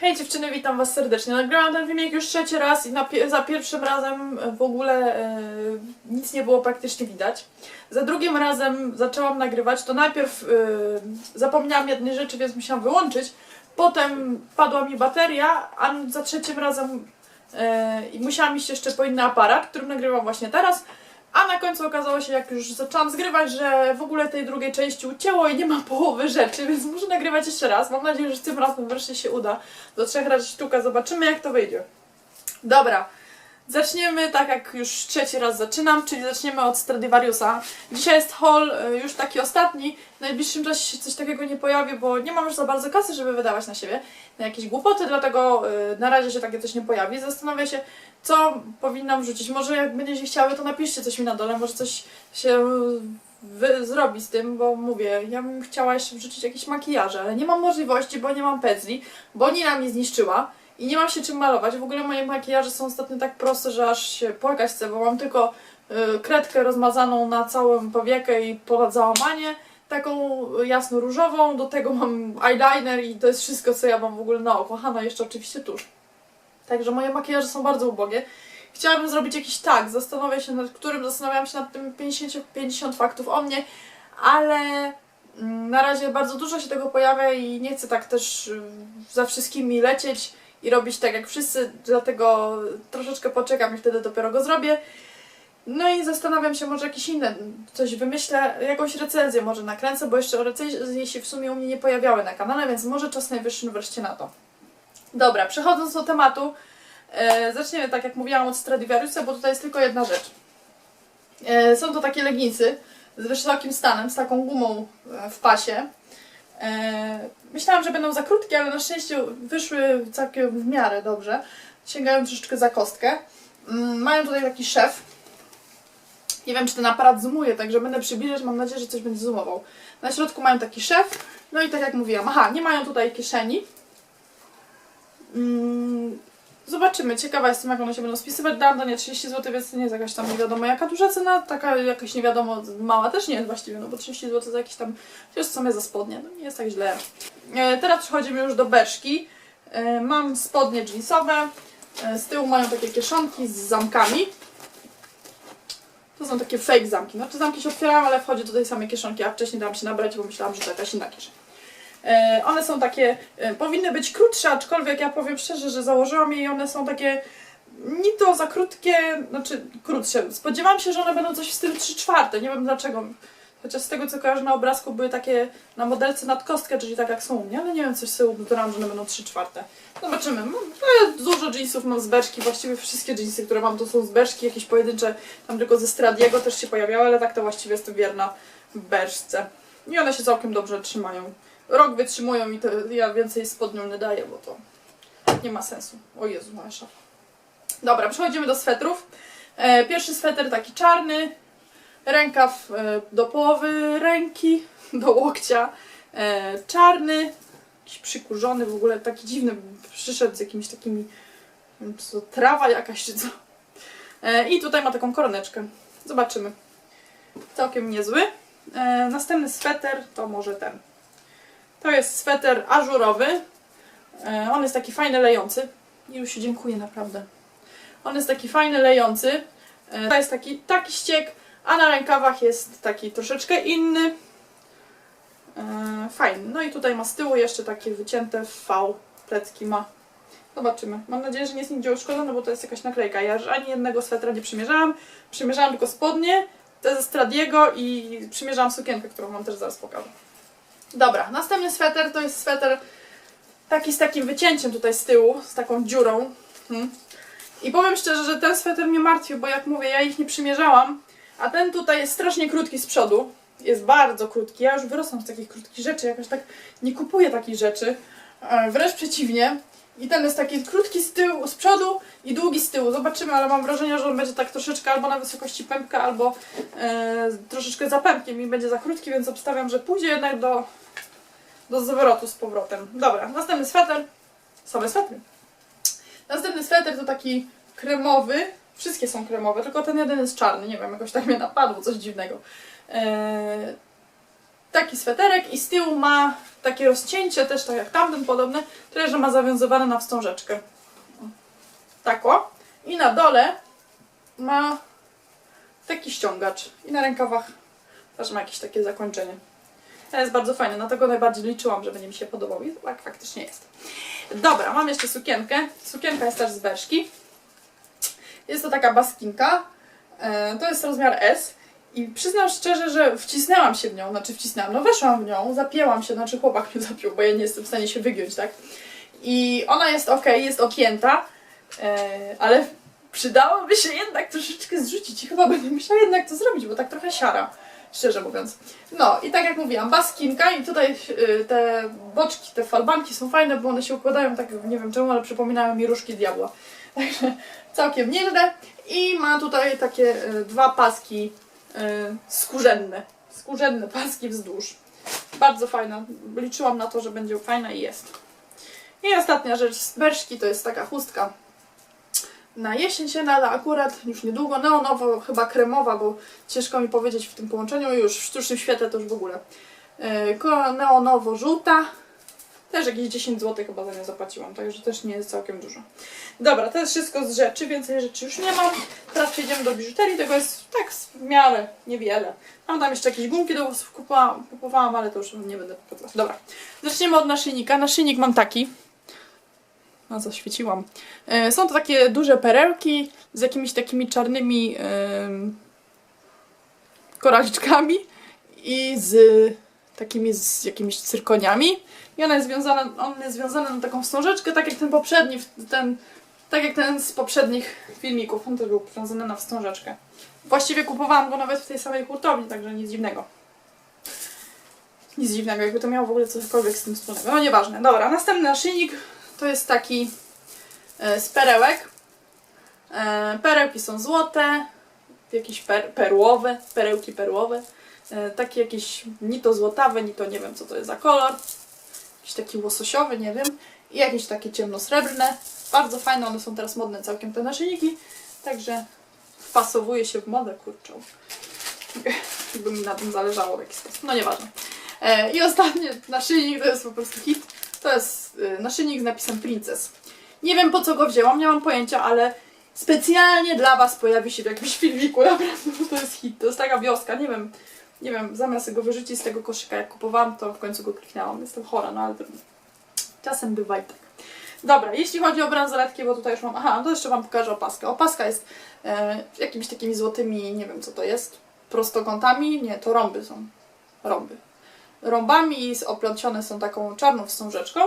Hej dziewczyny, witam was serdecznie. Nagrałam ten filmik już trzeci raz i za pierwszym razem w ogóle e, nic nie było praktycznie widać. Za drugim razem zaczęłam nagrywać, to najpierw e, zapomniałam jednej rzeczy, więc musiałam wyłączyć. Potem padła mi bateria, a za trzecim razem e, musiałam iść jeszcze po inny aparat, którym nagrywam właśnie teraz. A na końcu okazało się, jak już zaczęłam zgrywać, że w ogóle tej drugiej części ucięło i nie ma połowy rzeczy, więc muszę nagrywać jeszcze raz. Mam nadzieję, że tym razem wreszcie się uda. Do trzech razy sztuka, zobaczymy jak to wyjdzie. Dobra, zaczniemy tak jak już trzeci raz zaczynam, czyli zaczniemy od Stradivariusa. Dzisiaj jest haul y, już taki ostatni. W najbliższym czasie się coś takiego nie pojawi, bo nie mam już za bardzo kasy, żeby wydawać na siebie na jakieś głupoty, dlatego y, na razie się takie coś nie pojawi. Zastanawiam się, co powinnam wrzucić. Może jak będziecie chciały, to napiszcie coś mi na dole, może coś się zrobi z tym, bo mówię, ja bym chciała jeszcze wrzucić jakieś makijaże, ale nie mam możliwości, bo nie mam pędzli, bo Nina mnie zniszczyła i nie mam się czym malować. W ogóle moje makijaże są ostatnio tak proste, że aż się płakać chcę, bo mam tylko y, kredkę rozmazaną na całym powiekę i ponad załamanie, taką jasno-różową, do tego mam eyeliner i to jest wszystko, co ja mam w ogóle na oko. No jeszcze oczywiście tusz. Także moje makijaże są bardzo ubogie. Chciałabym zrobić jakiś tag, zastanawiam się nad którym, zastanawiam się nad tym 50, 50 faktów o mnie, ale mm, na razie bardzo dużo się tego pojawia i nie chcę tak też y, za wszystkimi lecieć i robić tak jak wszyscy, dlatego troszeczkę poczekam i wtedy dopiero go zrobię. No i zastanawiam się, może jakieś inne, coś wymyślę, jakąś recenzję może nakręcę, bo jeszcze recenzje się w sumie u mnie nie pojawiały na kanale, więc może czas najwyższy wreszcie na to. Dobra, przechodząc do tematu, e, zaczniemy tak jak mówiłam od Stradivariusa, bo tutaj jest tylko jedna rzecz. E, są to takie leginsy z wysokim stanem, z taką gumą e, w pasie. E, myślałam, że będą za krótkie, ale na szczęście wyszły całkiem w miarę dobrze. Sięgają troszeczkę za kostkę. Mm, mają tutaj taki szef. Nie wiem, czy ten aparat zoomuje, także będę przybliżać. Mam nadzieję, że coś będzie zoomował. Na środku mają taki szef. No i tak jak mówiłam, aha, nie mają tutaj kieszeni. Zobaczymy, ciekawa jestem jak one się będą spisywać. Dam do nie 30 zł, więc nie jest jakaś tam nie wiadomo jaka duża cena, taka jakaś nie wiadomo mała też nie jest właściwie, no bo 30 zł za jakieś tam, to jest w sumie za spodnie, no nie jest tak źle. E, teraz przechodzimy już do beczki. E, mam spodnie jeansowe, e, z tyłu mają takie kieszonki z zamkami. To są takie fake zamki, znaczy zamki się otwierają, ale wchodzi tutaj same kieszonki, a wcześniej dałam się nabrać, bo myślałam, że to jakaś inna kieszeń. E, One są takie, e, powinny być krótsze, aczkolwiek ja powiem szczerze, że założyłam je i one są takie ni to za krótkie, znaczy krótsze. Spodziewałam się, że one będą coś w stylu 3 czwarte, nie wiem dlaczego. Chociaż z tego co kojarzę na obrazku były takie na modelce nad kostkę, czyli tak jak są u mnie, ale nie wiem, coś sobie ubudowałam, że one będą 3 czwarte. Zobaczymy. No, dużo jeansów mam z beczki, właściwie wszystkie jeansy, które mam to są z beczki, jakieś pojedyncze tam tylko ze Stradiego też się pojawiały, ale tak to właściwie jestem wierna w beczce. I one się całkiem dobrze trzymają rok wytrzymują i to ja więcej spodnią nie daję, bo to nie ma sensu. O Jezu, moja szafa. Dobra, przechodzimy do swetrów. E, pierwszy sweter taki czarny, rękaw e, do połowy ręki, do łokcia, e, czarny, jakiś przykurzony, w ogóle taki dziwny, przyszedł z jakimiś takimi, wiem, co, trawa jakaś czy co. I tutaj ma taką koroneczkę. Zobaczymy. Całkiem niezły. Następny sweter to może ten. To jest sweter ażurowy. E, On jest taki fajny, lejący. Już się dziękuję, naprawdę. On jest taki fajny, lejący. E, To jest taki, taki ściek, a na rękawach jest taki troszeczkę inny. E, Fajny. No i tutaj ma z tyłu jeszcze takie wycięte V. Plecki ma. Zobaczymy. Mam nadzieję, że nie jest nigdzie uszkodzone, bo to jest jakaś naklejka. Ja już ani jednego swetra nie przymierzałam. Przymierzałam tylko spodnie, te ze Stradiego i przymierzałam sukienkę, którą wam też zaraz pokażę. Dobra, następny sweter to jest sweter taki z takim wycięciem tutaj z tyłu, z taką dziurą. Hmm. I powiem szczerze, że ten sweter mnie martwi, bo jak mówię, ja ich nie przymierzałam, a ten tutaj jest strasznie krótki z przodu. Jest bardzo krótki. Ja już wyrosłam z takich krótkich rzeczy, jakoś tak nie kupuję takich rzeczy. E, Wręcz przeciwnie. I ten jest taki krótki z tyłu, z przodu i długi z tyłu. Zobaczymy, ale mam wrażenie, że on będzie tak troszeczkę albo na wysokości pępka, albo troszeczkę za pępkiem i będzie za krótki, więc obstawiam, że pójdzie jednak do, do zwrotu z powrotem. Dobra, następny sweter. Same swetry. Następny sweter to taki kremowy. Wszystkie są kremowe, tylko ten jeden jest czarny. Nie wiem, jakoś tak mnie napadło, coś dziwnego. E, taki sweterek i z tyłu ma takie rozcięcie, też tak jak tamten podobny, tyle, że ma zawiązywane na wstążeczkę. O. Tak o. I na dole ma taki ściągacz. I na rękawach też ma jakieś takie zakończenie. To jest bardzo fajne, dlatego najbardziej liczyłam, że będzie mi się podobał i tak faktycznie jest. Dobra, mam jeszcze sukienkę. Sukienka jest też z Berszki. Jest to taka baskinka. E, To jest rozmiar S. I przyznam szczerze, że wcisnęłam się w nią, znaczy wcisnęłam, no weszłam w nią, zapięłam się, znaczy chłopak mnie zapiął, bo ja nie jestem w stanie się wygiąć, tak? I ona jest ok, jest opięta, e, ale przydałoby się jednak troszeczkę zrzucić i chyba będę musiała jednak to zrobić, bo tak trochę siara, szczerze mówiąc. No i tak jak mówiłam, baskinka i tutaj y, te boczki, te falbanki są fajne, bo one się układają tak, nie wiem czemu, ale przypominają mi różki diabła. Także całkiem nieźle. I ma tutaj takie y, dwa paski y, skórzenne. Skórzenne paski wzdłuż. Bardzo fajna. Liczyłam na to, że będzie fajna i jest. I ostatnia rzecz z Berszki to jest taka chustka na jesień się nada akurat już niedługo, neonowo, chyba kremowa, bo ciężko mi powiedzieć w tym połączeniu, już w sztucznym świetle to już w ogóle. Yy, neonowo-żółta, też jakieś 10 zł chyba za nią zapłaciłam, także też nie jest całkiem dużo. Dobra, to jest wszystko z rzeczy, więcej rzeczy już nie mam. Teraz przejdziemy do biżuterii, tego jest tak w miarę niewiele. Mam tam jeszcze jakieś gumki do włosów kupowałam, kupowałam, ale to już nie będę pokazywać. Dobra, zaczniemy od naszyjnika. Naszyjnik mam taki. A zaświeciłam. E, Są to takie duże perełki z jakimiś takimi czarnymi koraliczkami i z takimi z jakimiś cyrkoniami. I ona jest związana, on jest związany na taką wstążeczkę, tak jak ten poprzedni, ten, tak jak ten z poprzednich filmików. On też był przywiązany na wstążeczkę. Właściwie kupowałam go nawet w tej samej hurtowni, także nic dziwnego. Nic dziwnego, jakby to miało w ogóle cokolwiek z tym wspólnego. No nieważne. Dobra, następny naszyjnik to jest taki e, z perełek. E, Perełki są złote, jakieś per, perłowe, perełki perłowe. E, Takie jakieś ni to złotawe, ni to nie wiem co to jest za kolor. Jakiś taki łososiowy, nie wiem. I jakieś takie ciemnosrebrne. Bardzo fajne, one są teraz modne całkiem te naszyjniki. Także wpasowuje się w modę kurczą. Jakby mi na tym zależało w jakiś sposób. No nieważne. I ostatni naszyjnik to jest po prostu hit. To jest y, naszyjnik z napisem Princess. Nie wiem po co go wzięłam, nie mam pojęcia, ale specjalnie dla Was pojawi się w jakimś filmiku, naprawdę, bo to jest hit. To jest taka wioska, nie wiem, nie wiem, zamiast go wyrzucić z tego koszyka, jak kupowałam, to w końcu go kliknęłam. Jestem chora, no ale to... czasem bywa i tak. Dobra, jeśli chodzi o bransoletki, bo tutaj już mam, aha, to jeszcze Wam pokażę opaskę. Opaska jest e, jakimiś takimi złotymi, nie wiem co to jest, prostokątami, nie, to rąby są, rąby rąbami i oplącione są taką czarną wstążeczką.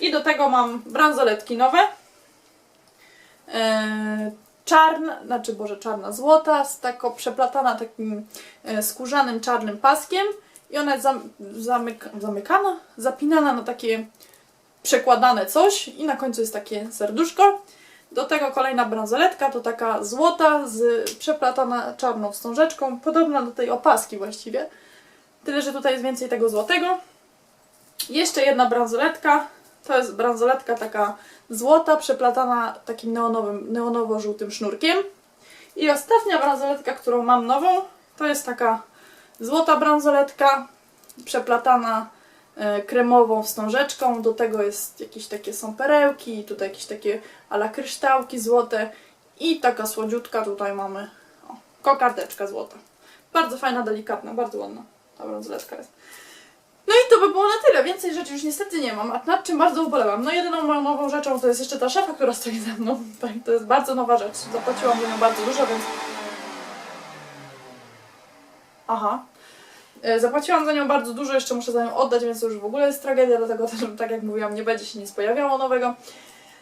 I do tego mam bransoletki nowe. Eee, czarna, znaczy Boże, czarna złota, z taką przeplatana takim e, skórzanym czarnym paskiem. I ona jest zam, zamyk, zamykana, zapinana na takie przekładane coś i na końcu jest takie serduszko. Do tego kolejna bransoletka, to taka złota z przeplatana czarną wstążeczką, podobna do tej opaski właściwie. Tyle, że tutaj jest więcej tego złotego. Jeszcze jedna bransoletka. To jest bransoletka taka złota, przeplatana takim neonowym, neonowo-żółtym sznurkiem. I ostatnia bransoletka, którą mam nową, to jest taka złota bransoletka, przeplatana e, kremową wstążeczką. Do tego jest jakieś takie są perełki, tutaj jakieś takie ala kryształki złote i taka słodziutka tutaj mamy o, kokardeczka złota. Bardzo fajna, delikatna, bardzo ładna. Ta bransoletka jest. No i to by było na tyle. Więcej rzeczy już niestety nie mam, a nad czym bardzo ubolewam. No jedyną moją nową rzeczą to jest jeszcze ta szafa, która stoi za mną. Tak, to jest bardzo nowa rzecz. Zapłaciłam za nią bardzo dużo, więc... Aha. E, Zapłaciłam za nią bardzo dużo, jeszcze muszę za nią oddać, więc to już w ogóle jest tragedia, dlatego też, tak jak mówiłam, nie będzie się nic pojawiało nowego.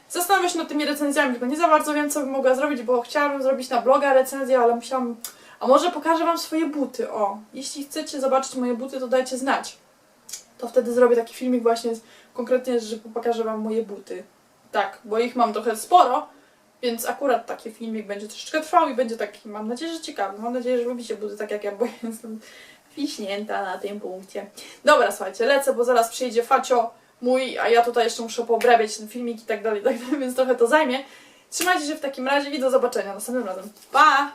Zastanawiam się nad tymi recenzjami, tylko nie za bardzo wiem, co bym mogła zrobić, bo chciałabym zrobić na bloga recenzję, ale musiałam... A może pokażę Wam swoje buty, o. Jeśli chcecie zobaczyć moje buty, to dajcie znać. To wtedy zrobię taki filmik właśnie konkretnie, że pokażę Wam moje buty. Tak, bo ich mam trochę sporo, więc akurat taki filmik będzie troszeczkę trwał i będzie taki, mam nadzieję, że ciekawy. Mam nadzieję, że lubicie buty tak jak ja, bo jestem wiśnięta na tym punkcie. Dobra, słuchajcie, lecę, bo zaraz przyjdzie Facio mój, a ja tutaj jeszcze muszę poobrabiać ten filmik i tak dalej, tak dalej, więc trochę to zajmie. Trzymajcie się w takim razie i do zobaczenia następnym razem. Pa!